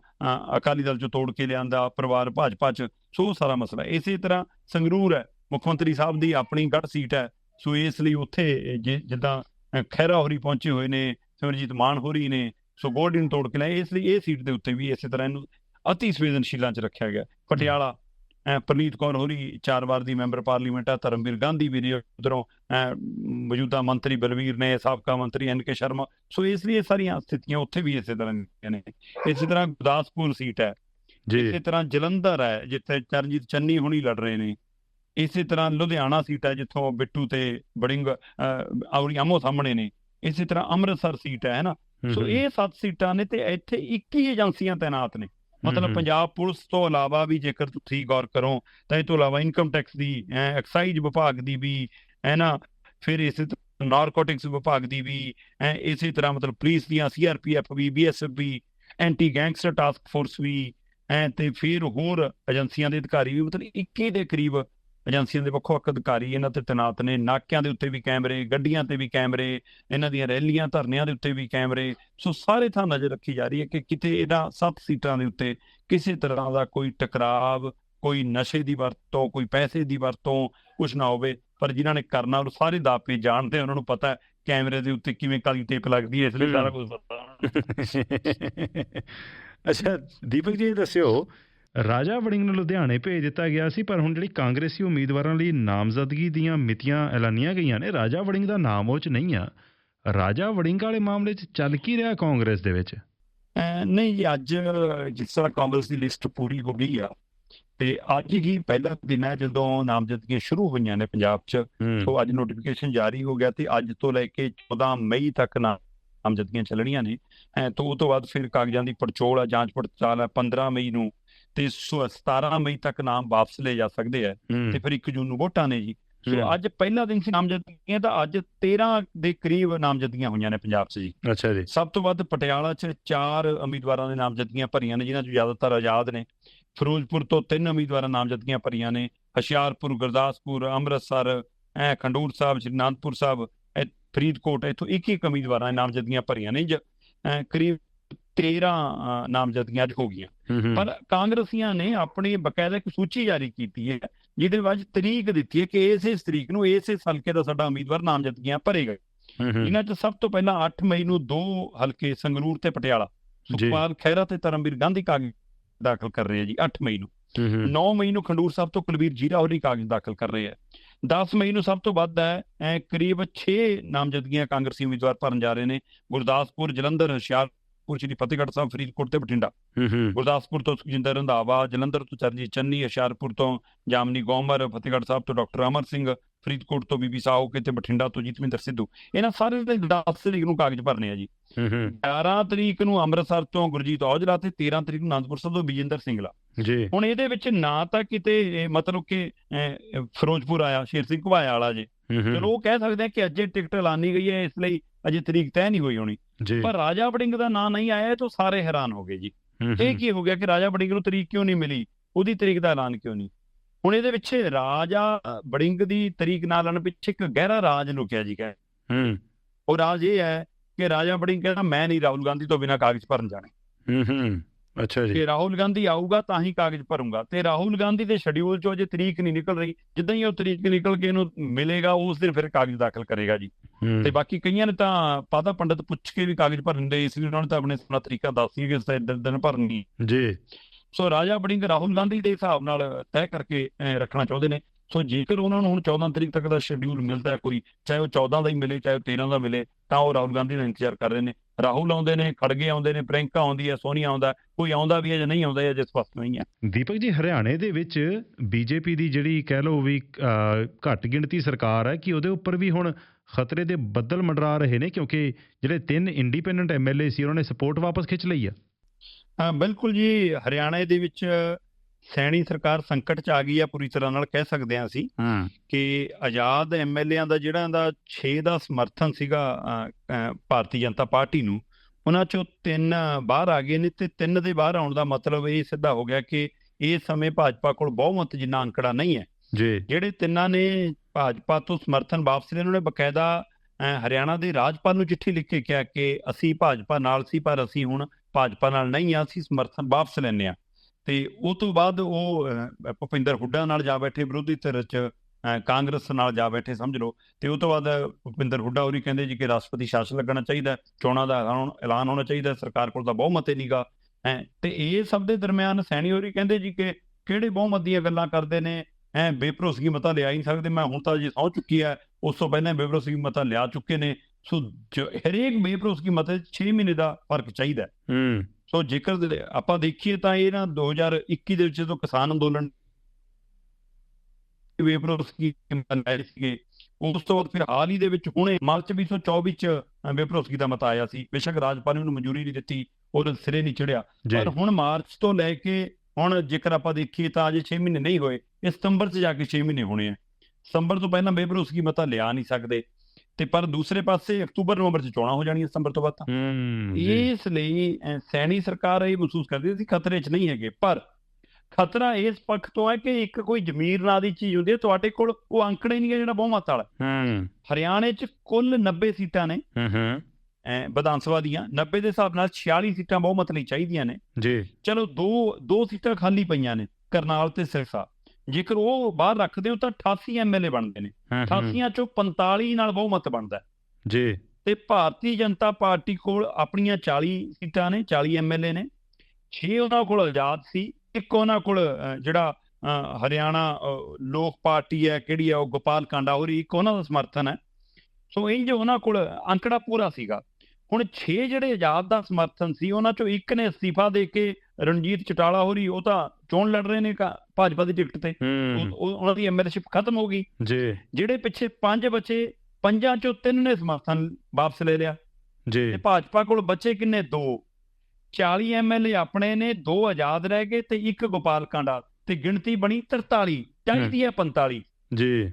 S2: ਅਕਾਲੀ ਦਲ ਚੋਂ ਤੋੜ ਕੇ ਲਿਆਂਦਾ ਪਰਿਵਾਰ ਭਾਜਪਾ ਚ ਸੋ ਸਾਰਾ ਮਸਲਾ ਹੈ। ਇਸੇ ਤਰ੍ਹਾਂ ਸੰਗਰੂਰ ਹੈ ਮੁੱਖ ਮੰਤਰੀ ਸਾਹਿਬ ਦੀ ਆਪਣੀ ਗੜ ਸੀਟ ਹੈ ਸੋ ਇਸ ਲਈ ਉੱਥੇ ਜਿੱਦਾਂ ਅ, ਖਹਿਰਾ ਹੋਰੀ ਪਹੁੰਚੇ ਹੋਏ ਨੇ ਸਿਮਰਜੀਤ ਮਾਨ ਹੋਰੀ ਨੇ ਸੋ ਗੋਲਡਨ ਤੋੜ ਕੇ ਲਿਆ ਇਸ ਲਈ ਇਹ ਸੀਟ ਦੇ ਉੱਤੇ ਵੀ ਇਸੇ ਤਰ੍ਹਾਂ ਇਹਨੂੰ ਅਤੀ ਸੰਵੇਦਨਸ਼ੀਲਾਂ ਚ ਰੱਖਿਆ ਗਿਆ। ਪਟਿਆਲਾ ਪ੍ਰਨੀਤ ਕੌਰ ਹੋਰੀ ਚਾਰ ਵਾਰ ਦੀ ਮੈਂਬਰ ਪਾਰਲੀਮੈਂਟ ਆ। ਧਰਮਵੀਰ ਗਾਂਧੀ ਵੀ ਨੇ ਉਧਰੋਂ ਮੌਜੂਦਾ ਮੰਤਰੀ ਬਲਵੀਰ ਨੇ ਸਾਬਕਾ ਮੰਤਰੀ ਐਨ ਕੇ ਸ਼ਰਮਾ। ਸੋ ਇਸ ਲਈ ਇਹ ਸਾਰੀਆਂ ਸਥਿਤੀਆਂ ਉੱਥੇ ਵੀ ਇਸੇ ਤਰ੍ਹਾਂ ਨੇ। ਇਸੇ ਤਰ੍ਹਾਂ ਗੁਰਦਾਸਪੁਰ ਸੀਟ ਹੈ।
S1: ਜੀ।
S2: ਇਸੇ ਤਰ੍ਹਾਂ ਜਲੰਧਰ ਹੈ ਜਿੱਥੇ ਚਰਨਜੀਤ ਚੰਨੀ ਹੁਣੀ ਲੜ ਰਹੇ ਨੇ। ਇਸੇ ਤਰ੍ਹਾਂ ਲੁਧਿਆਣਾ ਸੀਟ ਹੈ ਜਿੱਥੋਂ ਬਿੱਟੂ ਤੇ ਬੜਿੰਗ ਆਉਰੀ ਆਮੋ ਸਾਹਮਣੇ ਨੇ। ਇਸੇ ਤਰ੍ਹਾਂ ਅੰਮ੍ਰਿਤਸਰ ਸੀਟ ਹੈ ਨਾ? ਸੋ। ਇਹ ਸੱਤ ਸੀਟਾਂ ਨੇ ਤੇ ਇੱਥੇ 21 ਏਜੰਸੀਆਂ ਤਾਇਨਾਤ ਨੇ ਮਤਲਬ। ਪੰਜਾਬ ਪੁਲਿਸ ਤੋਂ ਇਲਾਵਾ ਵੀ ਜੇਕਰ ਤੁਸੀਂ ਗੌਰ ਕਰੋ ਤਾਂ ਇਹ ਤੋਂ ਇਲਾਵਾ ਇਨਕਮ ਟੈਕਸ ਦੀ ਐਕਸਾਈਜ਼ ਵਿਭਾਗ ਦੀ ਵੀ ਹੈ ਨਾ ਫਿਰ ਇਸੇ ਤਰ੍ਹਾਂ ਨਾਰਕੋਟਿਕਸ ਵਿਭਾਗ ਦੀ ਵੀ ਐ ਇਸੇ ਤਰ੍ਹਾਂ ਮਤਲਬ ਪੁਲਿਸ ਦੀਆਂ ਸੀਆਰਪੀਐਫ ਵੀ ਬੀਐਸਐਫ ਵੀ ਐਂਟੀ ਗੈਂਗਸਟਰ ਟਾਸਕ ਫੋਰਸ ਵੀ ਐ ਤੇ ਫਿਰ ਹੋਰ ਏਜੰਸੀਆਂ ਦੇ ਅਧਿਕਾਰੀ ਵੀ ਮਤਲਬ 21 ਦੇ ਕਰੀਬ ਏਜੰਸੀਆਂ ਦੇ ਵੱਖੋ ਵੱਖ ਅਧਿਕਾਰੀ ਇਹਨਾਂ ਤੇ ਤੈਨਾਤ ਨੇ। ਨਾਕਿਆਂ ਦੇ ਉੱਤੇ ਵੀ ਕੈਮਰੇ ਗੱਡੀਆਂ ਤੇ ਵੀ ਕੈਮਰੇ ਇਹਨਾਂ ਦੀਆਂ ਰੈਲੀਆਂ ਧਰਨਿਆਂ ਦੇ ਉੱਤੇ ਵੀ ਕੈਮਰੇ। ਸੋ ਸਾਰੇ ਥਾਂ ਨਜ਼ਰ ਰੱਖੀ ਜਾ ਰਹੀ ਹੈ ਕਿ ਕਿਤੇ ਇਹਨਾਂ ਸੱਤ ਸੀਟਾਂ ਦੇ ਉੱਤੇ ਕਿਸੇ ਤਰ੍ਹਾਂ ਦਾ ਕੋਈ ਟਕਰਾਵ ਕੋਈ ਨਸ਼ੇ ਦੀ ਵਰਤੋਂ ਕੋਈ ਪੈਸੇ ਦੀ ਵਰਤੋਂ ਕੁਝ ਨਾ ਹੋਵੇ। ਪਰ ਜਿਨ੍ਹਾਂ ਨੇ ਕਰਨਾ ਉਹ ਸਾਰੇ ਦਾਪੇ ਜਾਣਦੇ ਉਹਨਾਂ ਨੂੰ ਪਤਾ ਕੈਮਰੇ ਦੇ ਉੱਤੇ ਕਿਵੇਂ ਕਾਲੀ ਟੇਪ ਲੱਗਦੀ ਹੈ ਇਸ ਲਈ ਸਾਰਾ ਕੁਝ ਪਤਾ।
S1: ਅੱਛਾ ਦੀਪਕ ਜੀ ਦੱਸਿਓ ਰਾਜਾ ਵੜਿੰਗ ਨੂੰ ਲੁਧਿਆਣੇ ਭੇਜ ਦਿੱਤਾ ਗਿਆ ਸੀ ਪਰ ਹੁਣ ਜਿਹੜੀ ਕਾਂਗਰਸੀ ਉਮੀਦਵਾਰਾਂ ਲਈ ਨਾਮਜ਼ਦਗੀ ਦੀਆਂ ਮਿਤੀਆਂ ਐਲਾਨੀਆਂ ਗਈਆਂ ਨੇ ਰਾਜਾ ਵੜਿੰਗ ਦਾ ਨਾਮ ਉਹ ਚ ਨਹੀਂ ਆ। ਰਾਜਾ ਵੜਿੰਗ ਵਾਲੇ ਮਾਮਲੇ 'ਚ ਚੱਲ ਕੀ ਰਿਹਾ ਕਾਂਗਰਸ ਦੇ ਵਿੱਚ?
S2: ਨਹੀਂ ਜੀ ਅੱਜ ਜਿਸ ਤਰ੍ਹਾਂ ਕਾਂਗਰਸ ਦੀ ਲਿਸਟ ਪੂਰੀ ਹੋ ਗਈ ਆ ਤੇ ਅੱਜ ਹੀ ਪਹਿਲਾ ਦਿਨ ਹੈ ਜਦੋਂ ਨਾਮਜ਼ਦਗੀਆਂ ਸ਼ੁਰੂ ਹੋਈਆਂ ਨੇ ਪੰਜਾਬ 'ਚ ਸੋ ਅੱਜ ਨੋਟੀਫਿਕੇਸ਼ਨ ਜਾਰੀ ਹੋ ਗਿਆ ਤੇ ਅੱਜ ਤੋਂ ਲੈ ਕੇ 14 ਮਈ ਤੱਕ ਨਾ ਨਾਮਜ਼ਦਗੀਆਂ ਚੱਲਣੀਆਂ ਨੇ। ਤੋਂ ਉਹ ਤੋਂ ਬਾਅਦ ਫਿਰ ਕਾਗਜ਼ਾਂ ਦੀ ਪੜਚੋਲ ਆ ਜਾਂਚ ਪੜਤਾਲ ਆ 15 ਮਈ ਨੂੰ ਤੇ ਸੋ 17 ਮਈ ਤੱਕ ਨਾਮ ਵਾਪਸ ਲਏ ਜਾ ਸਕਦੇ ਆ ਤੇ ਫਿਰ 1 ਜੂਨ ਨੂੰ ਵੋਟਾਂ ਨੇ ਜੀ। ਸੋ ਅੱਜ ਪਹਿਲਾ ਦਿਨ ਸੀ ਨਾਮਜ਼ਦਗੀਆਂ ਤਾਂ ਅੱਜ 13 ਦੇ ਕਰੀਬ ਨਾਮਜ਼ਦਗੀਆਂ ਹੋਈਆਂ ਨੇ ਪੰਜਾਬ 'ਚ ਜੀ।
S1: ਅੱਛਾ ਜੀ।
S2: ਸਭ ਤੋਂ ਵੱਧ ਪਟਿਆਲਾ 'ਚ ਚਾਰ ਉਮੀਦਵਾਰਾਂ ਦੇ ਨਾਮਜ਼ਦਗੀਆਂ ਭਰੀਆਂ ਨੇ ਜਿਨ੍ਹਾਂ 'ਚੋਂ ਜ਼ਿਆਦਾਤਰ ਆਜ਼ਾਦ ਨੇ। ਫਿਰੋਜ਼ਪੁਰ ਤੋਂ ਤਿੰਨ ਉਮੀਦਵਾਰਾਂ ਨਾਮਜ਼ਦਗੀਆਂ ਭਰੀਆਂ ਨੇ। ਹੁਸ਼ਿਆਰਪੁਰ ਗੁਰਦਾਸਪੁਰ ਅੰਮ੍ਰਿਤਸਰ ਐ ਖੰਡੂਰ ਸਾਹਿਬ ਸ਼੍ਰੀ ਅਨੰਦਪੁਰ ਸਾਹਿਬ ਫਰੀਦਕੋਟ ਇੱਥੋਂ ਇੱਕ ਇੱਕ ਉਮੀਦਵਾਰਾਂ ਨੇ ਨਾਮਜ਼ਦਗੀਆਂ ਭਰੀਆਂ ਨੇ। ਕਰੀਬ 13 ਅਹ, ਨਾਮਜ਼ਦਗੀਆਂ ਅੱਜ ਹੋ ਗਈਆਂ। ਪਰ ਕਾਂਗਰਸੀਆਂ ਨੇ ਆਪਣੀ ਬਕਾਇਦਾ ਇੱਕ ਸੂਚੀ ਜਾਰੀ ਕੀਤੀ ਹੈ ਜਿਹਦੇ ਵਿੱਚ ਤਰੀਕ ਦਿੱਤੀ ਹੈ ਕਿ ਇਸ ਤਰੀਕ ਨੂੰ ਇਸ ਹਲਕੇ ਦਾ ਸਾਡਾ ਉਮੀਦਵਾਰ ਨਾਮਜ਼ਦਗੀਆਂ ਭਰੇਗਾ ਇਹਨਾਂ 'ਚ ਸਭ ਤੋਂ ਪਹਿਲਾਂ 8 ਮਈ ਨੂੰ ਦੋ ਹਲਕੇ ਸੰਗਰੂਰ ਤੇ ਪਟਿਆਲਾ। ਸੁਖਪਾਲ ਖਹਿਰਾ ਤੇ ਧਰਮਵੀਰ ਗਾਂਧੀ ਕਾਗਜ਼ ਦਾਖਲ ਕਰ ਰਹੇ ਆ ਜੀ 8 ਮਈ ਨੂੰ। 9 ਮਈ ਨੂੰ ਖੰਡੂਰ ਸਾਹਿਬ ਤੋਂ ਕੁਲਵੀਰ ਜੀਰਾ ਹੋਰੀ ਕਾਗਜ਼ ਦਾਖਲ ਕਰ ਰਹੇ ਆ। 10 ਮਈ ਨੂੰ ਸਭ ਤੋਂ ਵੱਧ ਹੈ ਐ ਕਰੀਬ 6 ਨਾਮਜ਼ਦਗੀਆਂ ਕਾਂਗਰਸੀ ਉਮੀਦਵਾਰ ਭਰਨ ਜਾ ਰਹੇ ਨੇ ਗੁਰਦਾਸਪੁਰ ਜਲੰਧਰ ਹੁਸ਼ਿਆਰਪੁਰ ਸ਼੍ਰੀ ਫਤਿਹਗੜ੍ਹ ਸਾਹਿਬ ਫਰੀਦਕੋਟ ਤੇ ਬਠਿੰਡਾ। ਗੁਰਦਾਸਪੁਰ ਤੋਂ ਸੁਖਜਿੰਦਰ ਰੰਧਾਵਾ ਜਲੰਧਰ ਤੋਂ ਚਰਨਜੀਤ ਚੰਨੀ ਹੁਸ਼ਿਆਰਪੁਰ ਤੋਂ ਜਾਮਨੀ ਗੋਮਰ ਫਤਿਹਗੜ੍ਹ ਸਾਹਿਬ ਤੋਂ ਡਾਕਟਰ ਅਮਰ ਸਿੰਘ ਫਰੀਦਕੋਟ ਤੋਂ ਬੀਬੀ ਸਾਹੋਕੇ ਤੇ ਬਠਿੰਡਾ ਤੋਂ ਜੀਤਮਿੰਦਰ ਸਿੱਧੂ। ਇਹਨਾਂ ਸਾਰੇ ਦੇ 10 ਤਰੀਕ ਨੂੰ ਕਾਗਜ਼ ਭਰਨੇ ਆ ਜੀ। 11 ਤਰੀਕ ਨੂੰ ਅੰਮ੍ਰਿਤਸਰ ਤੋਂ ਗੁਰਜੀਤ ਔਜਲਾ ਤੇ 13 ਤਰੀਕ ਨੂੰ ਅਨੰਦਪੁਰ ਸਾਹਿਬ ਤੋਂ ਵਿਜੇਂਦਰ ਸਿੰਗਲਾ।
S1: ਜੀ।
S2: ਹੁਣ ਇਹਦੇ ਵਿੱਚ ਨਾ ਤਾਂ ਕਿਤੇ ਮਤਲਬ ਕਿ ਫਿਰੋਜ਼ਪੁਰ ਆਇਆ ਸ਼ੇਰ ਸਿੰਘ ਘਵਾਇਆ ਵਾਲਾ ਜੇ। ਚਲੋ ਉਹ ਕਹਿ ਸਕਦੇ ਆ ਕਿ ਅਜੇ ਟਿਕਟ ਐਲਾਨੀ ਗਈ ਹੈ ਇਸ ਲਈ ਅਜੇ ਤਰੀਕ ਤੈਅ ਨਹੀਂ ਹੋਈ ਹੋਣੀ।
S1: ਜੀ।
S2: ਪਰ ਰਾਜਾ ਵੜਿੰਗ ਦਾ ਨਾਂ ਨਹੀਂ ਆਇਆ ਤਾਂ ਸਾਰੇ ਹੈਰਾਨ ਹੋ ਗਏ ਜੀ। ਇਹ ਕੀ ਹੋ ਗਿਆ ਕਿ ਰਾਜਾ ਵੜਿੰਗ ਨੂੰ ਤਰੀਕ ਕਿਉਂ ਨਹੀਂ ਮਿਲੀ? ਉਹਦੀ ਤਰੀਕ ਦਾ ਐਲਾਨ ਕਿਉਂ ਨਹੀਂ? ਹੁਣ ਇਹਦੇ ਪਿੱਛੇ ਰਾਜਾ ਅ, ਵੜਿੰਗ ਦੀ ਤਰੀਕ ਨਾਲ ਐਲਾਨ ਪਿੱਛੇ ਇੱਕ ਗਹਿਰਾ ਰਾਜ ਲੁਕਿਆ ਜੀ ਕਹੇ।
S1: ਹੂੰ।
S2: ਉਹ ਰਾਜ ਇਹ ਹੈ ਕਿ ਰਾਜਾ ਵੜਿੰਗ ਕਹਿੰਦਾ ਮੈਂ ਨਹੀਂ ਰਾਹੁਲ ਗਾਂਧੀ ਤੋਂ ਬਿਨਾਂ ਕਾਗਜ਼ ਭਰਨ ਜਾਣੇ।
S1: ਹੂੰ ਹੂੰ। ਅੱਛਾ ਜੀ।
S2: ਕਿ ਰਾਹੁਲ ਗਾਂਧੀ ਆਊਗਾ ਤਾਂ ਹੀ ਕਾਗਜ਼ ਭਰੂੰਗਾ। ਤੇ ਰਾਹੁਲ ਗਾਂਧੀ ਦੇ ਸ਼ਡਿਊਲ ਚੋਂ ਅਜੇ ਤਰੀਕ ਨਹੀਂ ਨਿਕਲ ਰਹੀ ਜਿੱਦਾਂ ਹੀ ਉਹ ਤਰੀਕ ਨਿਕਲ ਕੇ ਇਹਨੂੰ ਮਿਲੇਗਾ ਉਸ ਦਿਨ ਫਿਰ ਕਾਗਜ਼ ਦਾਖਲ ਕਰੇਗਾ ਜੀ। ਤੇ ਬਾਕੀ ਕਈਆਂ ਨੇ ਤਾਂ ਪਾਦਾ ਪੰਡਤ ਪੁੱਛ ਕੇ ਵੀ ਕਾਗਜ਼ ਭਰਨ ਦੇ ਇਸ ਲਈ ਉਹਨਾਂ ਨੇ ਤਾਂ ਆਪਣੇ ਆਪਣਾ ਤਰੀਕਾ ਦੱਸ ਕਿ ਇਸ ਦਿਨ ਦਿਨ ਭਰਨੀ
S1: ਜੀ।
S2: ਸੋ ਰਾਜਾ ਵੜਿੰਗ ਰਾਹੁਲ ਗਾਂਧੀ ਦੇ ਹਿਸਾਬ ਨਾਲ ਤੈਅ ਕਰਕੇ ਰੱਖਣਾ ਚਾਹੁੰਦੇ ਨੇ। ਸੋ ਜੇਕਰ ਉਹਨਾਂ ਨੂੰ ਹੁਣ 14 ਤਰੀਕ ਤੱਕ ਦਾ ਸ਼ਡਿਊਲ ਮਿਲਦਾ ਕੋਈ ਚਾਹੇ ਉਹ 14 ਦਾ ਹੀ ਮਿਲੇ ਚਾਹੇ ਉਹ 13 ਦਾ ਮਿਲੇ ਤਾਂ ਉਹ ਰਾਹੁਲ ਗਾਂਧੀ ਦਾ ਇੰਤਜ਼ਾਰ ਕਰ ਰਹੇ ਨੇ। ਰਾਹੁਲ ਆਉਂਦੇ ਨੇ ਖੜਗੇ ਆਉਂਦੇ ਨੇ ਪ੍ਰਿੰਕਾ ਆਉਂਦੀ ਹੈ ਸੋਨੀਆ ਆਉਂਦਾ ਕੋਈ ਆਉਂਦਾ ਵੀ ਹੈ ਜਾਂ ਨਹੀਂ ਆਉਂਦਾ ਇਹ ਅਜੇ ਸਪਸ਼ਟ ਨਹੀਂ ਹੈ।
S1: ਦੀਪਕ ਜੀ ਹਰਿਆਣੇ ਦੇ ਵਿੱਚ ਬੀਜੇਪੀ ਦੀ ਜਿਹੜੀ ਕਹਿ ਲਓ ਵੀ ਘੱਟ ਗਿਣਤੀ ਸਰਕਾਰ ਹੈ ਕਿ ਉਹਦੇ ਉੱਪਰ ਵੀ ਹੁਣ ਖਤਰੇ ਦੇ ਬੱਦਲ ਮੰਡਰਾ ਰਹੇ ਨੇ? ਕਿਉਂਕਿ ਜਿਹੜੇ ਤਿੰਨ ਇੰਡੀਪੈਂਡੈਂਟ ਐਮਐਲਏ ਸੀ ਉਹਨਾਂ ਨੇ ਸਪੋਰਟ ਵਾਪਸ ਖਿੱਚ ਲਈ ਆ।
S2: ਹਾਂ ਬਿਲਕੁਲ ਜੀ ਹਰਿਆਣਾ ਦੇ ਵਿੱਚ ਸੈਣੀ ਸਰਕਾਰ ਸੰਕਟ 'ਚ ਆ ਗਈ ਆ ਪੂਰੀ ਤਰ੍ਹਾਂ ਨਾਲ ਕਹਿ ਸਕਦੇ ਹਾਂ ਅਸੀਂ ਕਿ ਆਜ਼ਾਦ ਐਮਐਲਏਆਂ ਦਾ ਜਿਹੜਾ ਦਾ 6 ਦਾ ਸਮਰਥਨ ਸੀਗਾ ਭਾਰਤੀ ਜਨਤਾ ਪਾਰਟੀ ਨੂੰ ਉਹਨਾਂ ਚੋਂ ਤਿੰਨ ਬਾਹਰ ਆ ਗਏ ਨੇ ਤੇ ਤਿੰਨ ਦੇ ਬਾਹਰ ਆਉਣ ਦਾ ਮਤਲਬ ਇਹ ਸਿੱਧਾ ਹੋ ਗਿਆ ਕਿ ਇਸ ਸਮੇਂ ਭਾਜਪਾ ਕੋਲ ਬਹੁਮਤ ਜਿੰਨਾ ਅੰਕੜਾ ਨਹੀਂ ਹੈ।
S1: ਜੀ।
S2: ਜਿਹੜੇ ਤਿੰਨਾਂ ਨੇ ਭਾਜਪਾ ਤੋਂ ਸਮਰਥਨ ਵਾਪਸ ਲਿਆ ਉਹਨਾਂ ਬਕਾਇਦਾ ਹਰਿਆਣਾ ਦੇ ਰਾਜਪਾਲ ਨੂੰ ਚਿੱਠੀ ਲਿਖ ਕੇ ਕਿਹਾ ਕਿ ਅਸੀਂ ਭਾਜਪਾ ਨਾਲ ਸੀ ਪਰ ਅਸੀਂ ਹੁਣ ਭਾਜਪਾ ਨਾਲ ਨਹੀਂ ਆ ਅਸੀਂ ਸਮਰਥਨ ਵਾਪਸ ਲੈਂਦੇ ਆ ਤੇ ਉਹ ਤੋਂ ਬਾਅਦ ਉਹ ਭੁਪਿੰਦਰ ਹੁੱਡਾ ਨਾਲ ਜਾ ਬੈਠੇ, ਵਿਰੋਧੀ ਧਿਰ ਚ ਕਾਂਗਰਸ ਨਾਲ ਜਾ ਬੈਠੇ, ਸਮਝ ਲਓ। ਤੇ ਉਹ ਤੋਂ ਬਾਅਦ ਭੁਪਿੰਦਰ ਹੁੱਡਾ ਹੋਰੀ ਕਹਿੰਦੇ ਜੀ ਕਿ ਰਾਸ਼ਟਰਪਤੀ ਸ਼ਾਸਨ ਲੱਗਣਾ ਚਾਹੀਦਾ, ਚੋਣਾਂ ਦਾ ਐਲਾਨ ਹੋਣਾ ਚਾਹੀਦਾ, ਸਰਕਾਰ ਕੋਲ ਤਾਂ ਬਹੁਮਤ ਹੀ ਨਹੀਂਗਾ ਹੈ, ਤੇ ਇਹ ਸਭ ਦੇ ਦਰਮਿਆਨ ਸੈਣੀ ਹੋਰੀ ਕਹਿੰਦੇ ਜੀ ਕਿ ਕਿਹੜੇ ਬਹੁਮਤ ਦੀਆਂ ਗੱਲਾਂ ਕਰਦੇ ਨੇ? ਐ ਬੇਭਰੋਸਗੀ ਮਤਾ ਲਿਆ ਹੀ ਨਹੀਂ ਸਕਦੇ। ਮੈਂ ਹੁਣ ਤਾਂ ਜੀ ਸਹੁੰ ਚੁੱਕੀ ਹੈ ਉਸ ਤੋਂ ਪਹਿਲਾਂ ਬੇਭਰੋਸਗੀ ਮਤਾ ਲਿਆ ਚੁੱਕੇ ਨੇ। ਸੋ ਹਰੇਕ ਬੇਭਰੋਸਗੀ ਮਤੇ 6 ਮਹੀਨੇ ਦਾ ਫ਼ਰਕ ਚਾਹੀਦਾ। ਹੈ। ਸੋ ਜੇਕਰ ਆਪਾਂ ਦੇਖੀਏ ਤਾਂ ਇਹ ਨਾ 2021 ਦੇ ਵਿੱਚ ਜਦੋਂ ਕਿਸਾਨ ਅੰਦੋਲਨ ਬੇਭਰੋਸਗੀ ਮਨਾਏ ਸੀਗੇ ਉਸ ਤੋਂ ਬਾਅਦ ਫਿਰ ਹਾਲ ਹੀ ਦੇ ਵਿੱਚ ਹੁਣੇ ਮਾਰਚ 2024 ਚ ਬੇਭਰੋਸਗੀ ਦਾ ਮਤਾ ਆਇਆ ਸੀ। ਬੇਸ਼ੱਕ ਰਾਜਪਾਲ ਨੇ ਉਹਨੂੰ ਮਨਜ਼ੂਰੀ ਨਹੀਂ ਦਿੱਤੀ ਉਹ ਸਿਰੇ ਨਹੀਂ ਚੜਿਆ ਪਰ ਹੁਣ ਮਾਰਚ ਤੋਂ ਲੈ ਕੇ ਹੁਣ ਜੇਕਰ ਆਪਾਂ ਦੇਖੀਏ ਤਾਂ ਅਜੇ 6 ਮਹੀਨੇ ਨਹੀਂ ਹੋਏ ਇਹ ਸਤੰਬਰ 'ਚ ਜਾ ਕੇ 6 ਮਹੀਨੇ ਹੋਣੇ ਆ। ਸਤੰਬਰ ਤੋਂ ਪਹਿਲਾਂ ਬੇਭਰੋਸਗੀ ਮਤਾ ਲਿਆ ਨਹੀਂ ਸਕਦੇ। ਤੇ ਪਰ ਦੂਸਰੇ ਪਾਸੇ ਅਕਤੂਬਰ ਨਵੰਬਰ 'ਚ ਚੋਣਾਂ ਹੋ ਜਾਣੀਆਂ ਸਤੰਬਰ ਤੋਂ ਬਾਅਦ ਤਾਂ। ਇਸ ਲਈ ਸੈਣੀ ਸਰਕਾਰ ਇਹ ਮਹਿਸੂਸ ਕਰਦੀ ਸੀ ਖਤਰੇ 'ਚ ਨਹੀਂ ਹੈਗੇ ਪਰ ਖਤਰਾ ਇਸ ਪੱਖ ਤੋਂ ਹੈ ਕਿ ਇੱਕ ਕੋਈ ਜ਼ਮੀਰ ਨਾਂ ਦੀ ਚੀਜ਼ ਹੁੰਦੀ ਹੈ ਤੁਹਾਡੇ ਕੋਲ ਉਹ ਅੰਕੜਾ ਨਹੀਂ ਹੈ ਜਿਹੜਾ ਬਹੁਮਤ ਵਾਲਾ।
S1: ਹੂੰ।
S2: ਹਰਿਆਣੇ 'ਚ ਕੁੱਲ 90 ਸੀਟਾਂ ਨੇ।
S1: ਹੂੰ ਹੂੰ।
S2: ਵਿਧਾਨ ਸਭਾ ਦੀਆਂ। 90 ਦੇ ਹਿਸਾਬ ਨਾਲ 46 ਸੀਟਾਂ ਬਹੁਮਤ ਲਈ ਚਾਹੀਦੀਆਂ ਨੇ।
S1: ਜੀ।
S2: ਚਲੋ ਦੋ ਦੋ ਸੀਟਾਂ ਖਾਲੀ ਪਈਆਂ ਨੇ ਕਰਨਾਲ ਤੇ ਸਿਰਸਾ। ਜੇਕਰ ਉਹ ਬਾਹਰ ਰੱਖਦੇ ਹੋ ਤਾਂ 88 ਐਮਐਲਏ ਬਣਦੇ ਨੇ।
S1: ਹੂੰ, ਹੂੰ,
S2: 88 ਚੋਂ 45 ਨਾਲ ਬਹੁਮਤ ਬਣਦਾ।
S1: ਜੀ।
S2: ਤੇ ਭਾਰਤੀ ਜਨਤਾ ਪਾਰਟੀ ਕੋਲ ਆਪਣੀਆਂ 40 ਸੀਟਾਂ ਨੇ 40 ਐਮਐਲਏ ਨੇ। 6 ਉਹਨਾਂ ਕੋਲ ਆਜ਼ਾਦ ਸੀ ਇੱਕ ਉਹਨਾਂ ਕੋਲ ਜਿਹੜਾ ਹਰਿਆਣਾ ਲੋਕ ਪਾਰਟੀ ਹੈ ਕਿਹੜੀ ਹੈ ਉਹ ਗੋਪਾਲ ਕਾਂਡਾ ਹੋਰੀ ਇੱਕ ਉਹਨਾਂ ਦਾ ਸਮਰਥਨ ਹੈ। ਸੋ ਇੰਜ ਉਹਨਾਂ ਕੋਲ ਅੰਕੜਾ ਪੂਰਾ ਸੀਗਾ। ਹੁਣ 6 ਜਿਹੜੇ ਆਜ਼ਾਦ ਦਾ ਸਮਰਥਨ ਸੀ ਉਹਨਾਂ ਚੋਂ ਇੱਕ ਨੇ ਅਸਤੀਫਾ ਦੇ ਕੇ ਰਣਜੀਤ ਚਟਾਲਾ ਹੋਰੀ ਉਹ ਤਾਂ ਚੋਣ ਲੜ ਰਹੇ ਨੇ ਭਾਜਪਾ ਦੀ ਟਿਕਟ ਤੇ ਉਹਨਾਂ ਦੀ ਐਮਐਲਏਸ਼ਿਪ ਖਤਮ ਹੋ ਗਈ।
S1: ਜੀ।
S2: ਜਿਹੜੇ ਪਿੱਛੇ ਪੰਜ ਬਚੇ ਪੰਜਾਂ ਚੋਂ ਤਿੰਨ ਨੇ ਸਮਰਥਨ ਵਾਪਸ ਲੈ ਲਿਆ।
S1: ਜੀ।
S2: ਤੇ ਭਾਜਪਾ ਕੋਲ ਬਚੇ ਕਿੰਨੇ? ਦੋ। 40 ਐਮਐਲਏ ਆਪਣੇ ਨੇ ਦੋ ਆਜ਼ਾਦ ਰਹਿ ਗਏ ਤੇ ਇੱਕ ਗੋਪਾਲ ਕਾਂਡਾ। ਤੇ ਗਿਣਤੀ ਬਣੀ 43 ਚਾਹੀਦੀ ਹੈ। 45
S1: ਜੀ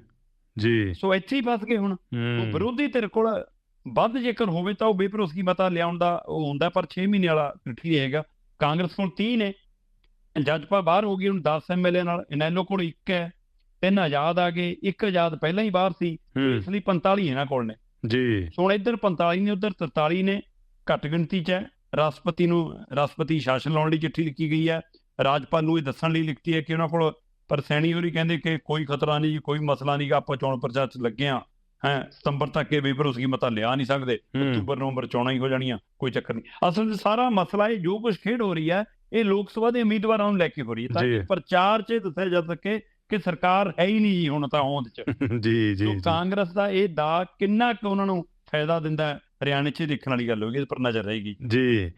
S1: ਜੀ।
S2: ਸੋ ਇੱਥੇ ਹੀ ਫਸ ਗਏ ਹੁਣ। ਉਹ ਵਿਰੋਧੀ ਧਿਰ ਕੋਲ ਵੱਧ ਜੇਕਰ ਹੋਵੇ ਤਾਂ ਉਹ ਬੇਭਰੋਸਗੀ ਮਤਾ ਲਿਆਉਣ ਦਾ ਉਹ ਹੁੰਦਾ ਪਰ 6 ਮਹੀਨੇ ਵਾਲਾ ਠੀਕ ਰਹੇਗਾ। ਕਾਂਗਰਸ ਕੋਲ 30 ਨੇ। ਜੱਜਪਾ ਬਾਹਰ ਹੋ ਗਈ ਹੁਣ 10 ਐਮਐਲਏ ਨਾਲ ਇਨੈਲੋ ਕੋਲ ਇੱਕ ਹੈ ਤਿੰਨ ਆਜ਼ਾਦ ਆ ਗਏ ਇੱਕ ਆਜ਼ਾਦ ਪਹਿਲਾਂ ਹੀ ਬਾਹਰ ਸੀ ਇਸ ਲਈ 45 ਇਹਨਾਂ ਕੋਲ ਨੇ।
S1: ਜੀ।
S2: ਹੁਣ ਇੱਧਰ 45 ਨੇ ਉੱਧਰ 43 ਨੇ ਘੱਟ ਗਿਣਤੀ 'ਚ ਹੈ। ਰਾਸ਼ਟਰਪਤੀ ਨੂੰ ਰਾਸ਼ਟਰਪਤੀ ਸ਼ਾਸਨ ਲਾਉਣ ਲਈ ਚਿੱਠੀ ਲਿਖੀ ਗਈ ਹੈ। ਰਾਜਪਾਲ ਨੂੰ ਇਹ ਦੱਸਣ ਲਈ ਲਿਖਤੀ ਹੈ ਕਿ ਉਹਨਾਂ ਕੋਲ ਪਰ ਸੈਣੀ ਹੋਰੀ ਕਹਿੰਦੇ ਕਿ ਕੋਈ ਖਤਰਾ ਨਹੀਂ ਜੀ ਕੋਈ ਮਸਲਾ ਨਹੀਂ ਆਪਾਂ ਚੋਣ ਪ੍ਰਚਾਰ 'ਚ ਲੱਗੇ ਆ ਹੈ ਸਤੰਬਰ ਤੱਕ ਇਹ ਬੇਭਰੋਸਗੀ ਮਤਾ ਲਿਆ ਨਹੀਂ ਸਕਦੇ। ਅਕਤੂਬਰ ਨਵੰਬਰ ਚੋਣਾਂ ਹੀ ਹੋ ਜਾਣੀਆਂ ਕੋਈ ਚੱਕਰ ਨਹੀਂ। ਅਸਲ 'ਚ ਸਾਰਾ ਮਸਲਾ ਇਹ ਜੋ ਕੁਝ ਖੇਡ ਹੋ ਰਹੀ ਹੈ ਇਹ ਲੋਕ ਸਭਾ ਦੇ ਉਮੀਦਵਾਰਾਂ ਨੂੰ ਲੈ ਕੇ ਹੋ ਰਹੀ ਹੈ। ਤਾਂ। ਕਿ ਪ੍ਰਚਾਰ 'ਚ ਦੱਸਿਆ ਜਾ ਸਕੇ ਕਿ ਸਰਕਾਰ ਹੈ ਹੀ ਨਹੀਂ ਜੀ ਹੁਣ ਤਾਂ ਹੋਂਦ 'ਚ।
S1: ਜੀ ਜੀ ਜੀ
S2: ਕਾਂਗਰਸ ਦਾ ਇਹ ਦਾ ਕਿੰਨਾ ਕੁ ਉਹਨਾਂ ਨੂੰ ਫਾਇਦਾ ਦਿੰਦਾ ਹਰਿਆਣੇ 'ਚ ਦੇਖਣ ਵਾਲੀ ਗੱਲ ਹੋਗੀ ਇਸ ਪਰ ਨਜ਼ਰ ਰਹੇਗੀ।
S1: ਜੀ।